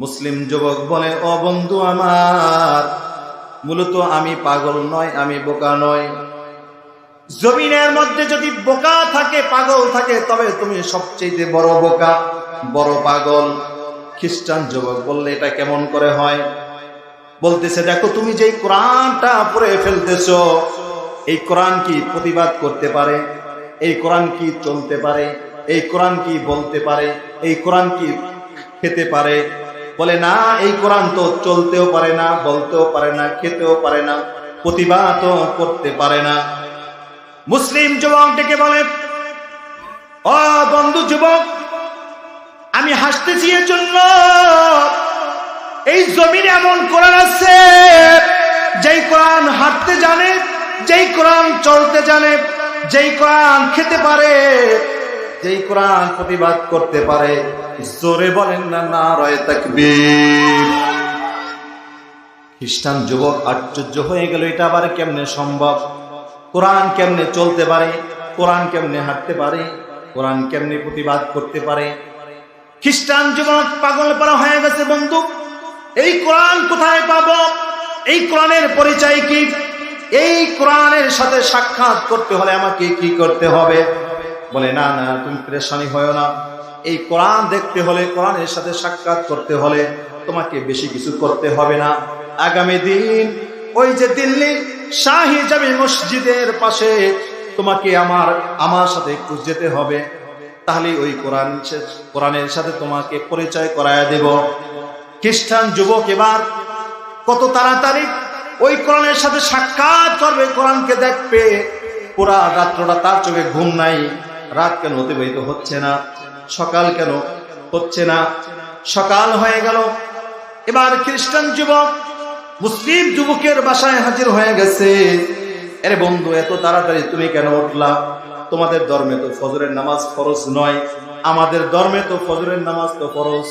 মুসলিম যুবক বলে ও বন্ধু আমার, মূলত আমি পাগল নয়, আমি বোকা নয়। জমিনের মধ্যে যদি বোকা থাকে, পাগল থাকে, তবে তুমি সবচেয়ে বড় বোকা, বড় পাগল। খ্রিস্টান যুবক বললে, এটা কেমন করে হয়? বলতেছে, দেখো, তুমি যেই কোরআনটা পড়ে ফেলতেছ, এই কোরআন কি প্রতিবাদ করতে পারে? এই কোরআন কি চলতে পারে? এই কোরআন কি বলতে পারে? এই কোরআন কি খেতে পারে? বলে, না, এই কোরআন তো চলতেও পারে না, বলতেও পারে না, খেতেও পারে না, প্রতিবাদও করতে পারে না। মুসলিম যুবক ডেকে বলে, ও বন্ধু যুবক, আমি হাসতেছি এর জন্য এই জমিনে এমন কোরআন আছে, যেই কোরআন হাঁটতে জানে, যেই কোরআন চলতে জানে, যেই কোরআন খেতে পারে যেই কোরআন প্রতিবাদ করতে পারে, জোরে বলেন না না রয় তাকবীর। খ্রিস্টান যুবক আশ্চর্য হয়ে গেল, এটা আবার কেমনে সম্ভব? কোরআন কেমনে চলতে পারে? কোরআন কেমনে হাঁটতে পারে? কোরআন কেমনে প্রতিবাদ করতে পারে? খ্রিস্টান যুবক পাগল পারা হয়ে গেছে, বন্ধু। এই কোরআন কোথায় পাবো? এই কোরআনের পরিচয় কি? এই কোরআনের সাথে সাক্ষাৎ করতে হলে আমাকে কি করতে হবে? বলে, না না, তুমি পরেশানি হয় না। এই কোরআন দেখতে হলে, কোরআনের সাথে সাক্ষাৎ করতে হলে তোমাকে বেশি কিছু করতে হবে না। আগামী দিন ওই যে দিল্লি, শাহি জামি মসজিদের পাশে তোমাকে আমার আমার সাথে একটু যেতে হবে। তাহলে ওই কোরআন কোরআনের সাথে তোমাকে পরিচয় করায় দেব। খ্রিস্টান যুবক এবার কত তাড়াতাড়ি ওই কোরআনের সাথে সাক্ষাৎ করবে, কোরআনকে দেখবে। পুরা রাত্রটা তার চোখে ঘুম নাই। রাত কেন অতিবাহিত হচ্ছে না? সকাল কেন হচ্ছে না? সকাল হয়ে গেল। এবার খ্রিস্টান যুবক, মুসলিম যুবকের বাসায় হাজির হয়ে গেছে। আরে বন্ধু, এত তাড়াতাড়ি তুমি কেন উঠলা? তোমাদের ধর্মে তো ফজরের নামাজ ফরজ নয়। আমাদের ধর্মে তো ফজরের নামাজ তো ফরজ।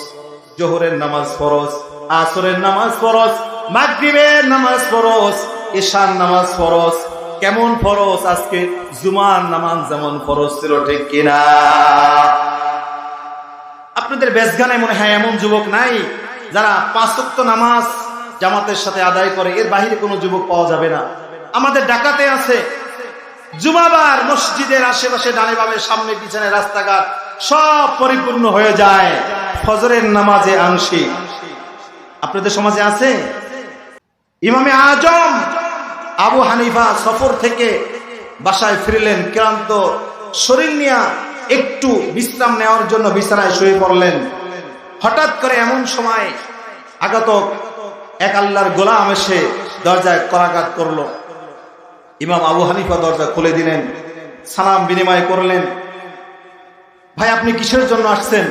জোহরের নামাজ ফরজ, আসরের নামাজ ফরজ, মাগরিবের নামাজ ফরজ ঈশান নামাজ ফরজ। কেমন ফরজ? আজকে জুমার নামাজ যেমন ফরজ ছিল, ঠিক কিনা? আপনাদের বেশগানায় মনে হয় এমন যুবক নাই যারা পাঁচক্ত নামাজ জামাতের সাথে আদায় করে, এর বাহিরে কোনো যুবক পাওয়া যাবে না। আমাদের ডাকাতে আছে জুমাবার মসজিদের আশেপাশে ডানে বামে সামনে পিছনে রাস্তাঘাট সব পরিপূর্ণ হয়ে যায়, ফজরের নামাজে আংশিক। আপনাদের সমাজে আছে? ইমামে আজম আবু হানিফা সফর থেকে বাসায় ফিরলেন, ক্লান্ত শরীর নিয়ে একটু বিশ্রাম নেওয়ার জন্য বিছানায় শুয়ে পড়লেন। হঠাৎ করে এমন সময় আগত এক আল্লাহর গোলাম এসে দরজায় করাঘাত করল। ইমাম আবু হানিফা দরজা খুলে দিলেন, সালাম বিনিময় করলেন। ভাই, আপনি কিসের জন্য আসছেন?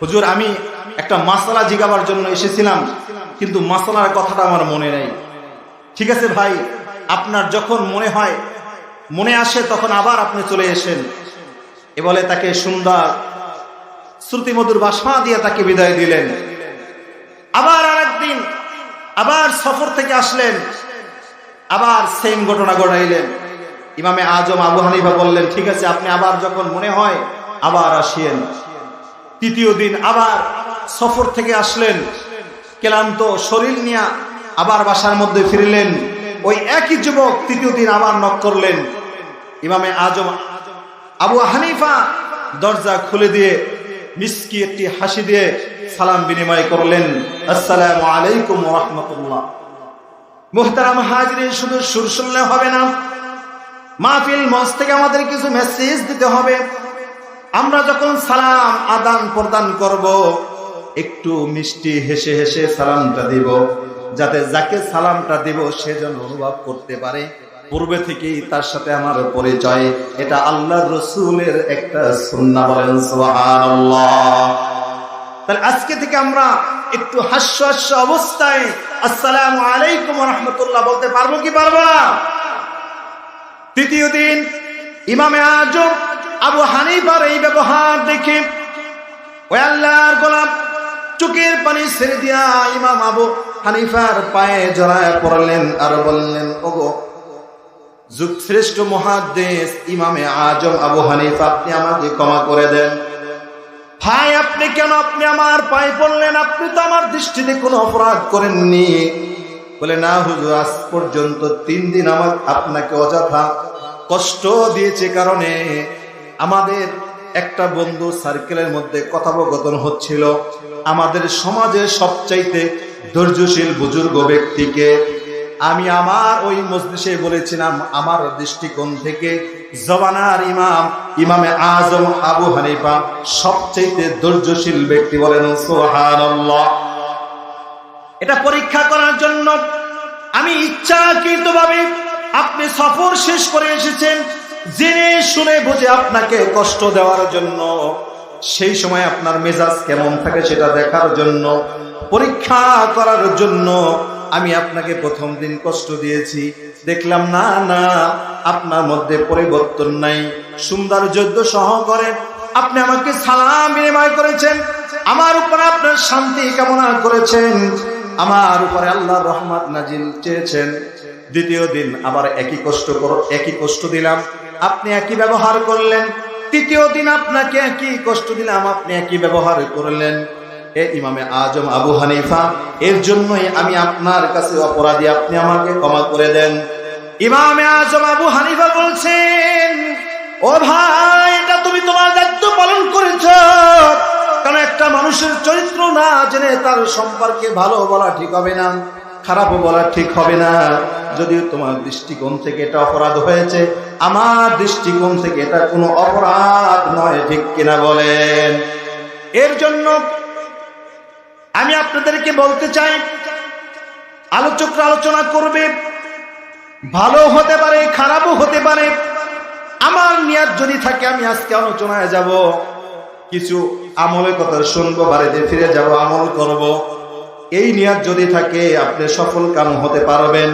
হুজুর, আমি একটা মাসালা জিগাবার জন্য এসেছিলাম, কিন্তু মাসালার কথাটা আমার মনে নেই। ঠিক আছে ভাই, আপনার যখন মনে হয়, মনে আসে তখন আবার আপনি চলে এসেন। এ বলে তাকে সুন্দর শ্রুতিমধুর বাসা দিয়ে তাকে বিদায় দিলেন। আবার আরেকদিন, আবার সফর থেকে আসলেন। আবার সেম ঘটনা ঘটাইলেন। ইমামে আজম আবু হানিফা বললেন, ঠিক আছে, আপনি আবার যখন মনে হয়, আবার আসিয়েন। তৃতীয় দিন আবার সফর থেকে আসলেন। ক্লান্ত শরীর নিয়ে আবার বাসার মধ্যে ফিরলেন। ওই একই যুবক তৃতীয় দিন আবার নক করলেন। ইমামে আজম আবু হানিফা দরজা খুলে দিয়ে মিসকি একটি হাসি দিয়ে সালাম বিনিময় করলেন। আসসালামু আলাইকুম রহমতুল্লাহ। মোহতারাম হাজরিন, শুধু সুর শুনলে হবে না। মাহফিল, মঞ্চ থেকে আমাদের কিছু মেসেজ দিতে হবে। আমরা যখন সালাম আদান প্রদান করব একটু মিষ্টি হেসে হেসে সালামটা দিব, যাতে যাকে সালামটা দিব সে যেন অনুভব করতে পারে। পূর্বে থেকেই তার সাথে আমার পরিচয়। এটা আল্লাহ রসুলের একটা সুন্না বলেন তাহলে আজকে থেকে আমরা একটু হাস্য হাস্য অবস্থায় আসসালাম আলাইকুম রহমতুল্লাহ বলতে পারব কি পারব না? তৃতীয় দিন ইমামে আজম আবু হানিফার এই ব্যবহার দেখে, ওই গোলাম চোখের পানি ছেড়ে দিয়া ইমাম আবু হানিফার পায়ে জড়ায় পড়লেন আর বললেন, ওগো শ্রেষ্ঠ মহাদেশ ইমামে আজম আবু হানিফা, আপনি আমাকে ক্ষমা করে দেন। ভাই, আপনি কেন আপনি আমার পায়ে পড়লেন? আপনি তো আমার দৃষ্টিতে কোনো অপরাধ করেননি। বলে, না হুজুর, আজ পর্যন্ত তিন দিন আমার আপনাকে অযথা কষ্ট দিয়েছে কারণে আমাদের একটা বন্ধু সার্কেলের মধ্যে কথোপকথন হচ্ছিল। আমাদের সমাজে সবচাইতে ধৈর্যশীল বুজুর্গ ব্যক্তিকে আমি আমার ওই মজলিসে বলেছিলাম, আমার দৃষ্টিকোণ থেকে জবানার ইমাম, ইমামে আজম আবু হানিফা সবচাইতে ধৈর্যশীল ব্যক্তি বলেন, সুবহানাল্লাহ। এটা পরীক্ষা করার জন্য আমি ইচ্ছাকৃত ভাবে আপনি সফর শেষ করে এসেছেন, জেনে শুনে বুঝে আপনাকে কষ্ট দেওয়ার জন্য। সেই সময় আপনার মেজাজ কেমন থাকে সেটা দেখার জন্য, পরীক্ষা করার জন্য আমি আপনাকে প্রথম দিন কষ্ট দিয়েছি। দেখলাম, না না, আপনার মধ্যে পরিবর্তন নাই। সুন্দর যুদ্ধ সহ করে আপনি আমাকে সালাম বিনিময় করেছেন। আমার উপরে আপনার শান্তি কামনা করেছেন। আমার উপরে আল্লাহ রহমত নাজিল চেয়েছেন। দ্বিতীয় দিন আবার একই কষ্ট করো একই কষ্ট দিলাম। আপনি একই ব্যবহার করলেন। তৃতীয় দিন আপনাকে একই কষ্ট দিলাম, আপনি একই ব্যবহার করলেন। এ ইমামে আজম আবু হানিফা, এর জন্যই আমি আপনার কাছে অপরাধী, আপনি আমাকে ক্ষমা করে দেন। ইমামে আজম আবু হানিফা বলছেন, ও ভাই, এটা তুমি তোমার দায়িত্ব পালন করেছ। কারণ একটা মানুষের চরিত্র না জেনে তার সম্পর্কে ভালো বলা ঠিক হবে না, খারাপও বলা ঠিক হবে না। যদিও তোমার দৃষ্টিকোণ থেকে এটা অপরাধ হয়েছে, আমার দৃষ্টিকোণ থেকে এটা কোনো অপরাধ নয়, ঠিক কিনা বলেন এর জন্য আমি আপনাদেরকে বলতে চাই, আলোচকরা আলোচনা করবে, ভালো হতে পারে, খারাপও হতে পারে, আমার নিয়াত যদি থাকে, আমি আজকে আলোচনায় যাব, কিছু আমলের কথা শুনব, বাড়িতে ফিরে যাব, আমল করব। এই নিয়াত যদি থাকে, আপনি সফল কাম হতে পারবেন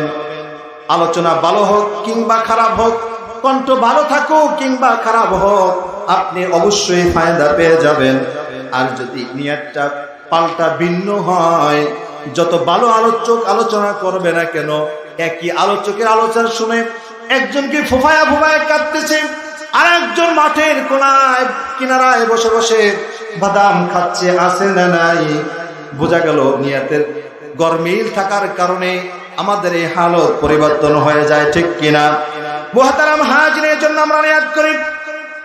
আলোচনা ভালো হোক কিংবা খারাপ হোক, কণ্ঠ ভালো থাকুক কিংবা খারাপ হোক, আপনি অবশ্যই ফায়দা পেয়ে যাবেন। আর যদি নিয়াতটা পাল্টা ভিন্ন হয়, যত ভালো আলোচক আলোচনা করবে না কেন, একই আলোচকের আলোচনা শুনে একজনকে ফোফায়া ফোফায়া কাঁদতেছে আর একজন মাঠের কোনায় কিনারায় বসে বসে বাদাম খাচ্ছে আসে না নাই? বোঝা গেল নিয়াতের গরমিল থাকার কারণে আমাদের এই হালত পরিবর্তন হয়ে যায়, ঠিক কিনা? মোহাতারাম হাজিনের জন্য আমরা নিয়াত করি,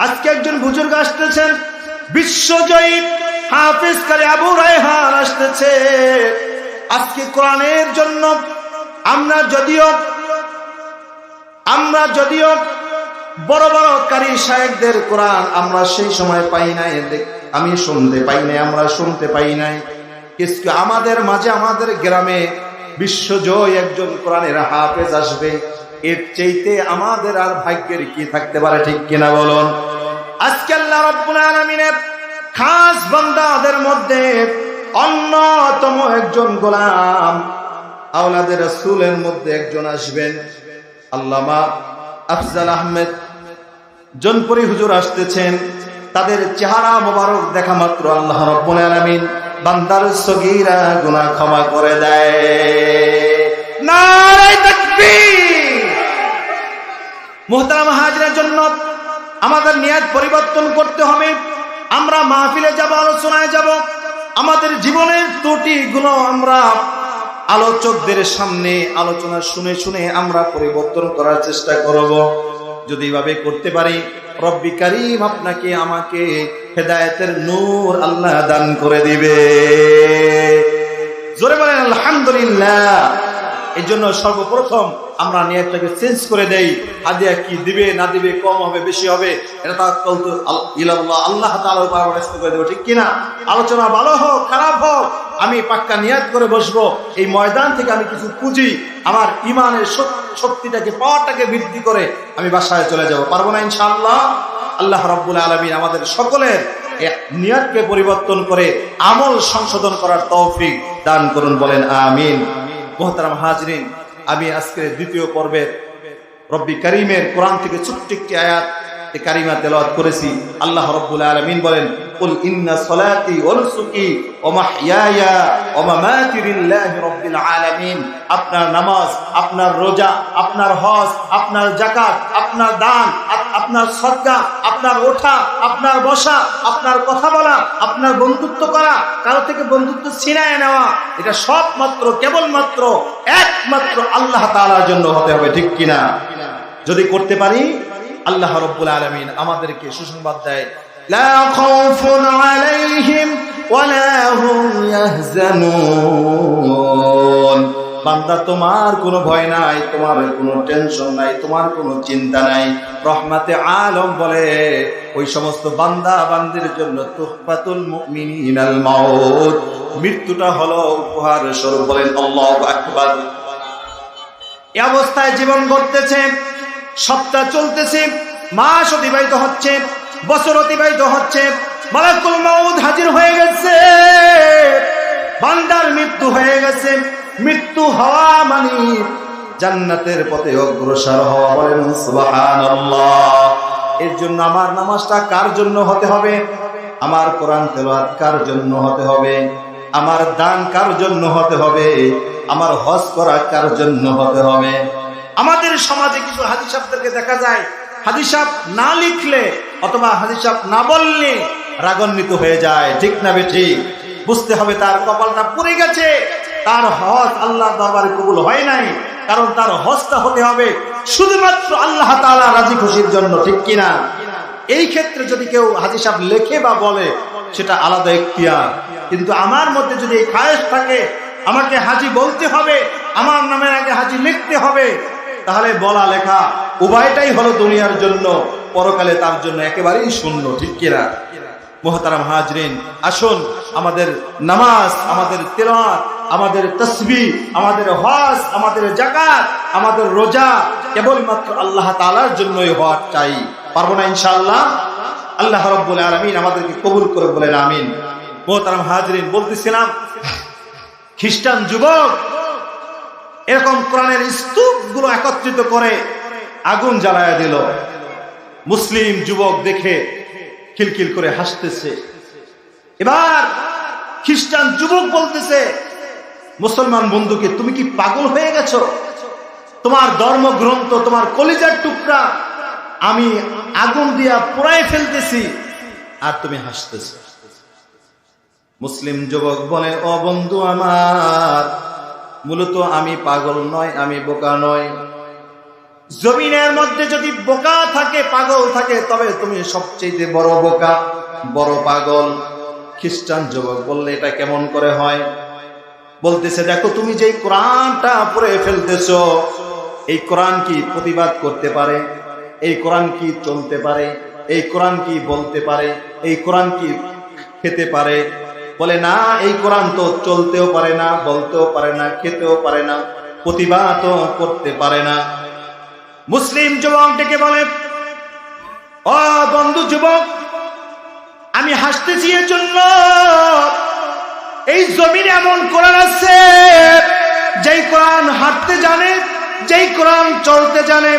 আজকে একজন বুজুর্গ আসতেছেন, বিশ্বজয়ী হাফিজ কালে আবু রায়হান আসতেছে। আজকে কোরআনের জন্য আমরা যদিও আমরা যদিও বড় বড় কারি সাহেবদের কোরআন আমরা সেই সময় পাই নাই আমি শুনতে পাই নাই, আমরা শুনতে পাই নাই। কিন্তু আমাদের মাঝে আমাদের গ্রামে বিশ্বজয় একজন কোরআনের হাফেজ আসবে। এর চাইতে আমাদের আর ভাগ্যের কি থাকতে পারে ঠিক কিনা বলুন? আজকে আল্লাহ রব্বুল আলামিনের খাস বান্দাদের মধ্যে অন্যতম একজন গোলাম আওলাদের রাসূলের মধ্যে একজন আসবেন, আল্লামা আফজাল আহমেদ। জনপুরি হুজুর আসতেছেন, তাদের চেহারা মোবারক দেখা মাত্র আল্লাহ রব্বুল আলামিন। বান্দার সগীরা গুনাহ ক্ষমা করে দেয়। মুহতারাম হাজিরের জন্য আমাদের নিয়াত পরিবর্তন করতে হবে। আমরা মাহফিলে যাব, আলোচনায় যাব। আমাদের জীবনের ত্রুটিগুলো আমরা আলোচকদের সামনে আলোচনা শুনে শুনে আমরা পরিবর্তন করার চেষ্টা করব। যদি এভাবে করতে পারি, রব্বি কারিম আপনাকে আমাকে হেদায়তের নূর আল্লাহ দান করে দিবে। জোরে বলেন, আলহামদুলিল্লাহ। এই জন্য সর্বপ্রথম আমরা নিয়তটাকে চেঞ্জ করে দেই। হাদিয়া কি দিবে, না দিবে, কম হবে, বেশি হবে, এটা তাওয়াক্কাল তো ইলাল্লাহ, আল্লাহ তাআলার উপর আমরা করে দেব, ঠিক কিনা? আলোচনা ভালো হোক, খারাপ হোক, আমি পাক্কা নিয়াত করে বসবো। এই ময়দান থেকে আমি কিছু পুঁজি আমার ইমানের শক্তিটাকে, পাওয়ারটাকে বৃদ্ধি করে আমি বাসায় চলে যাব। পারব না ইনশাআল্লাহ? আল্লাহ রাব্বুল আলামিন আমাদের সকলের নিয়তকে পরিবর্তন করে আমল সংশোধন করার তৌফিক দান করুন, বলেন আমিন। মোহতারাম হাজরিন আমি আজকে দ্বিতীয় পর্বের রব্বি করিমের কোরআন থেকে ছোট্ট একটি আয়াত কারিমা তেলাওয়াত করেছি। আল্লাহ রাব্বুল আলামিন বলেন আলামিন। আপনার নামাজ, আপনার রোজা, আপনার হজ, আপনার আপনার দান আপনার আপনার ওঠা, আপনার বসা, আপনার কথা বলা, আপনার বন্ধুত্ব করা, কারও থেকে বন্ধুত্ব ছিনায় নেওয়া, এটা সব মাত্র কেবলমাত্র, একমাত্র আল্লাহ তাআলার জন্য হতে হবে, ঠিক কিনা? যদি করতে পারি আল্লাহ রব্বুল আলমিন আমাদেরকে সুসংবাদ দেয় বান্দা, তোমার কোনো ভয় নাই, তোমার কোনো টেনশন নাই, তোমার কোনো চিন্তা নাই। রহমাতে আলম বলে, ওই সমস্ত বান্দা বান্দির জন্য মৃত্যুটা হলো উপহার স্বরূপ বলেন আকবার। এই অবস্থায় জীবন গড়তেছে। সপ্তাহ চলতেছে, মাস অতিবাহিত হচ্ছে, বছর অতিবাহিত হচ্ছে, মালাকুল মাউদ হাজির হয়ে গেছে। বান্দার মৃত্যু হয়ে গেছে। মৃত্যু হওয়া মানে জান্নাতের পথে অগ্রসর হওয়া বলেন সুবহানাল্লাহ। এর জন্য আমার নামাজটা কার জন্য হতে হবে? আমার কোরআন তেলাওয়াত কার জন্য হতে হবে? আমার দান কার জন্য হতে হবে? আমার হজ করা কার জন্য হতে হবে? আমাদের সমাজে কিছু হাজি সাহেবদেরকে দেখা যায়। হাজি সাহেব না লিখলে অথবা হাজি সাহেব না বললে রাগান্বিত হয়ে যায়। ঠিক না বে ঠিক? বুঝতে হবে তার কপালটা পুড়ে গেছে। তার হজ আল্লাহ দরবারে কবুল হয় নাই। কারণ তার হজটা হতে হবে শুধুমাত্র আল্লাহ তাআলা রাজি খুশির জন্য, ঠিক কিনা? এই ক্ষেত্রে যদি কেউ হাজি সাহেব লেখে বা বলে, সেটা আলাদা এখতিয়ার কিন্তু আমার মধ্যে যদি এই খায়েশ থাকে, আমাকে হাজি বলতে হবে, আমার নামের আগে হাজি লিখতে হবে তাহলে বলা লেখা, উভয়টাই হলো দুনিয়ার জন্য, পরকালে তার জন্য একেবারেই শূন্য, ঠিক কিনা? মোহতারাম হাজরিন, আসুন আমাদের নামাজ, আমাদের তেলাওয়াত, আমাদের তসবি আমাদের হজ আমাদের জাকাত আমাদের রোজা, কেবলমাত্র আল্লাহ তালার জন্যই হওয়ার চাই। পারব না ইনশাআল্লাহ? আল্লাহ রব্বুল আলামিন আমাদেরকে কবুল করে বলেন, আমিন। মোহতারাম হাজরিন, বলতেছিলাম, খ্রিস্টান যুবক এরকম কোরআনের স্তূপগুলো একত্রিত করে আগুন জ্বালায় দিল। মুসলিম যুবক দেখে খিলখিল করে হাসতেছে। এবার খ্রিস্টান যুবক বলতেছে, মুসলমান বন্ধুকে, তুমি কি পাগল হয়ে গেছো? তোমার ধর্মগ্রন্থ, তোমার কলিজার টুকরা, আমি আগুন দিয়া পোড়ায় ফেলতেছি আর তুমি হাসতেছো। মুসলিম যুবক বলে, ও বন্ধু আমার মূলত আমি পাগল নয় আমি বোকা নয় জমিনের মধ্যে যদি বোকা থাকে, পাগল থাকে, তবে তুমি সবচেয়ে বড় বোকা, বড় পাগল। খ্রিস্টান যুবক বললে এটা কেমন করে হয়? বলতেছে, দেখো, তুমি যেই কোরআনটা পড়ে ফেলতেছো, এই কোরআন কি প্রতিবাদ করতে পারে? এই কোরআন কি চলতে পারে? এই কোরআন কি বলতে পারে? এই কোরআন কি খেতে পারে? বলে, না, এই কোরআন তো চলতেও পারে না, বলতেও পারে না, খেতেও পারে না, প্রতিবাদও করতে পারে না। মুসলিম যুবক ডেকে বলে, ও বন্ধু যুবক, আমি হাসতেছি এর জন্য এই জমিনে এমন কোরআন আছে, যেই কোরআন হাঁটতে জানে, যেই কোরআন চলতে জানে,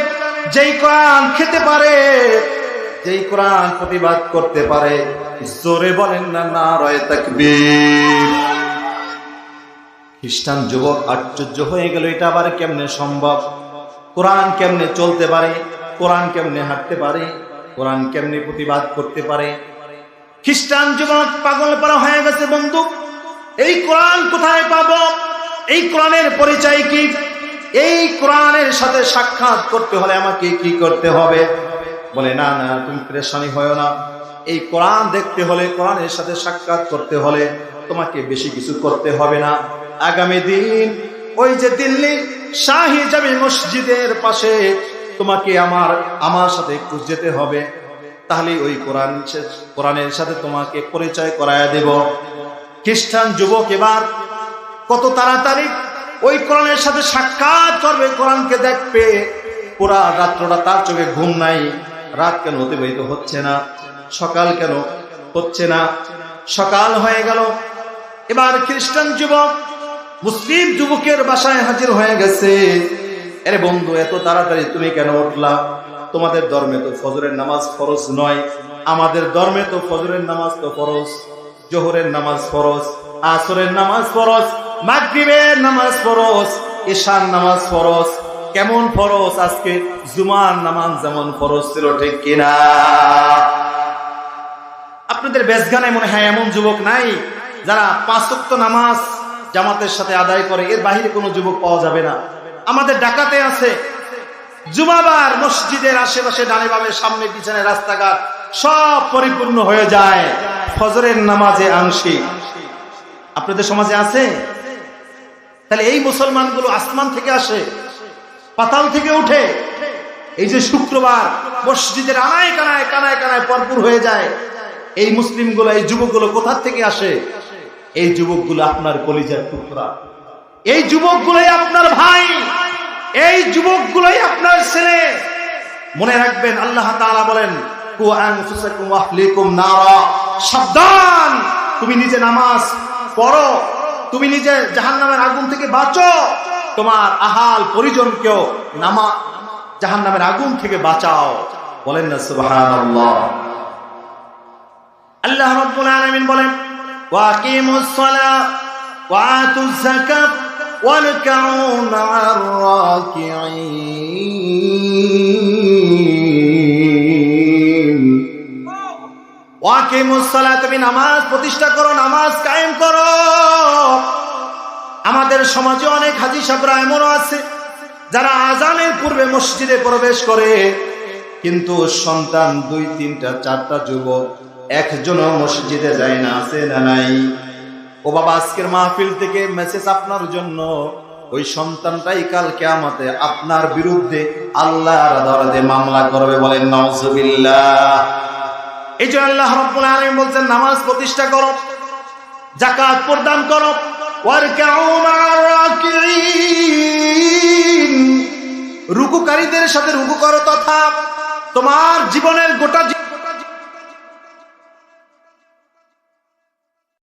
যেই কোরআন খেতে পারে যেই কোরআন প্রতিবাদ করতে পারে, জোরে বলেন না না রয় তাকবীর। খ্রিস্টান যুবক আশ্চর্য হয়ে গেল, এটা আবার কেমনে সম্ভব? কোরআন কেমনে চলতে পারে? কোরআন কেমনে হাঁটতে পারে? কোরআন কেমনে প্রতিবাদ করতে পারে? খ্রিস্টান যুবক পাগল পারা হয়ে গেছে, বন্ধু। এই কোরআন কোথায় পাব? এই কোরআনের পরিচয় কি? এই কোরআনের সাথে সাক্ষাৎ করতে হলে আমাকে কি করতে হবে? বলে, না না, তুমি পরেশানি হয় না। এই কোরআন দেখতে হলে, কোরআনের সাথে সাক্ষাৎ করতে হলে তোমাকে বেশি কিছু করতে হবে না। আগামী দিন, ওই যে দিল্লি, শাহি জামি মসজিদের পাশে তোমাকে আমার আমার সাথে একটু যেতে হবে। তাহলে ওই কোরআন কোরআনের সাথে তোমাকে পরিচয় করায় দেব। খ্রিস্টান যুবক এবার কত তাড়াতাড়ি ওই কোরআনের সাথে সাক্ষাৎ করবে, কোরআনকে দেখবে। পুরা রাত্রটা তার চোখে ঘুম নাই। রাত কেন অতিবাহিত হচ্ছে না? সকাল কেন হচ্ছে না? সকাল হয়ে গেল। এবার খ্রিস্টান যুবক, মুসলিম যুবকের বাসায় হাজির হয়ে গেছে। আরে বন্ধু, এত তাড়াতাড়ি তুমি কেন উঠলা? তোমাদের ধর্মে তো ফজরের নামাজ ফরজ নয়। আমাদের ধর্মে তো ফজরের নামাজ তো ফরজ। জোহরের নামাজ ফরজ, আসরের নামাজ ফরজ, মাগরিবের নামাজ ফরজ ঈশান নামাজ ফরজ। কেমন ফরজ? আজকে জুমার নামাজ যেমন ফরজ ছিল, ঠিক কিনা? আপনাদের বেশগানায় মনে হয় এমন যুবক নাই যারা পাঁচক্ত নামাজ জামাতের সাথে আদায় করে, এর বাহিরে কোনো যুবক পাওয়া যাবে না। আমাদের ডাকাতে আছে। জুমাবার মসজিদের আশেপাশে ডানে বামে সামনে পিছনে রাস্তাঘাট সব পরিপূর্ণ হয়ে যায়। ফজরের নামাজে আংশিক। আপনাদের সমাজে আছে? তাহলে এই মুসলমানগুলো আসমান থেকে আসে। পাতাল থেকে উঠে এই যে শুক্রবার মসজিদের আনায় কানায় কানায় কানায় ভরপুর হয়ে যায়, এই মুসলিমগুলো, এই যুবকগুলো কোথা থেকে আসে? এই যুবকগুলো আপনার কলিজার টুকরা। এই যুবকগুলোই আপনার ভাই, এই যুবকগুলোই আপনার ছেলে। মনে রাখবেন, আল্লাহ বলেন সাবধান, তুমি নিজে নামাজ পড়ো, তুমি নিজে জাহান্নামের আগুন থেকে বাঁচো। তোমার আহাল পরিজনকেও নামা জাহান নামের আগুন থেকে বাঁচাও। বলেন না আল্লাহ রাব্বুল আলামিন বলেন ওয়াকিমুস সালাহ ওয়া আতুজ যাকাত ওয়ারকাউ মা'আর রাকিঈন। ওয়াকিমুস তুমি নামাজ প্রতিষ্ঠা করো, নামাজ কায়েম করো। আমাদের সমাজে অনেক হাজি সাহেবরা এমনও আছে, যারা আজানের পূর্বে মসজিদে প্রবেশ করে। কিন্তু সন্তান দুই, তিনটা, চারটা যুবক একজনও মসজিদে যায় না, আছে না নাই? ও বাবা, আজকের মাহফিল থেকে মেসেজ আপনার জন্য। ওই সন্তানটাই কাল কেয়ামতে আপনার বিরুদ্ধে আল্লাহর দরদে মামলা করবে বলেন নওজুবিল্লাহ এই জন্য আল্লাহ রব্বুল আলামিন বলছেন, নামাজ প্রতিষ্ঠা করো, যাকাত প্রদান করো রুকুকারীদের সাথে রুকু করো তথা তোমার জীবনের গোটা